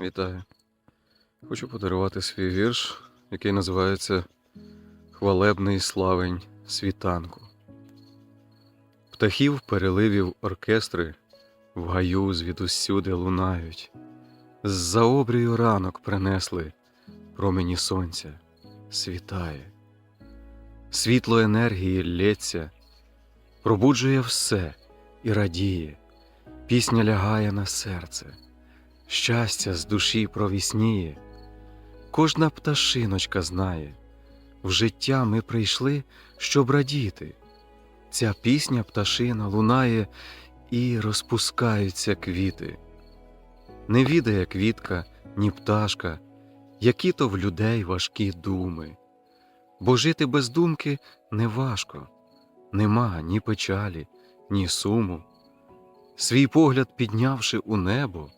Вітаю. Хочу подарувати свій вірш, який називається Хвалебний славень світанку. Птахів переливів оркестри в гаю звідусюди лунають. З-за обрію ранок принесли промені сонця, світає. Світло енергії лється, пробуджує все і радіє, пісня лягає на серце щастя з душі провісніє. Кожна пташиночка знає, в життя ми прийшли, щоб радіти. Ця пісня пташина лунає і розпускаються квіти. Не відає квітка, ні пташка, які то в людей важкі думи. Бо жити без думки не важко, нема ні печалі, ні суму. Свій погляд піднявши у небо,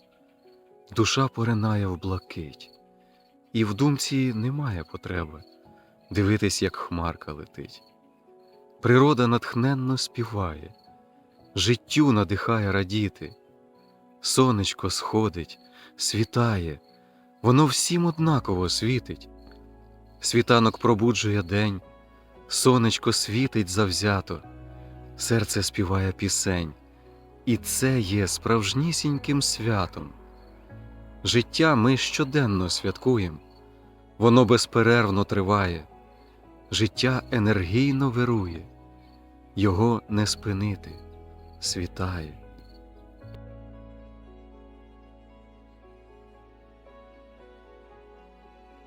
душа поринає в блакить, і в думці немає потреби дивитись, як хмарка летить. Природа натхненно співає, життю надихає радіти, сонечко сходить, світає, воно всім однаково світить. Світанок пробуджує день, сонечко світить завзято, серце співає пісень, і це є справжнісіньким святом. Життя ми щоденно святкуємо, воно безперервно триває, життя енергійно вирує, його не спинити, світає.